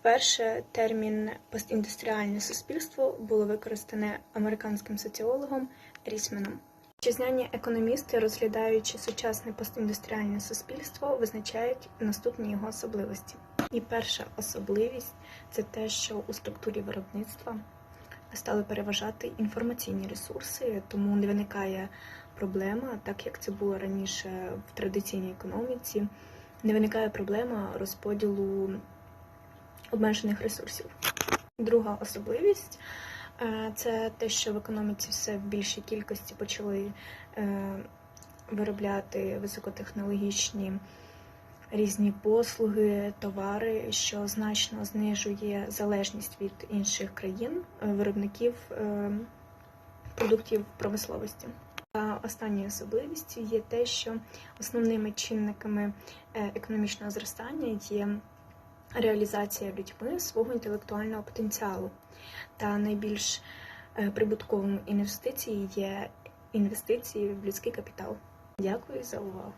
Вперше термін постіндустріальне суспільство було використане американським соціологом Рісменом. Вітчизняні економісти, розглядаючи сучасне постіндустріальне суспільство, визначають наступні його особливості. І перша особливість це те, що у структурі виробництва стали переважати інформаційні ресурси, тому не виникає проблема, так як це було раніше в традиційній економіці, не виникає проблема розподілу обмежених ресурсів. Друга особливість е, це те, що в економіці все в більшій кількості почали е, виробляти високотехнологічні різні послуги, товари, що значно знижує залежність від інших країн, е, виробників продуктів промисловості. А останньою особливістю є те, що основними чинниками економічного зростання є реалізація людьми свого інтелектуального потенціалу. Та найбільш прибутковим прибутковими інвестицією є інвестиції в людський капітал. Дякую за увагу.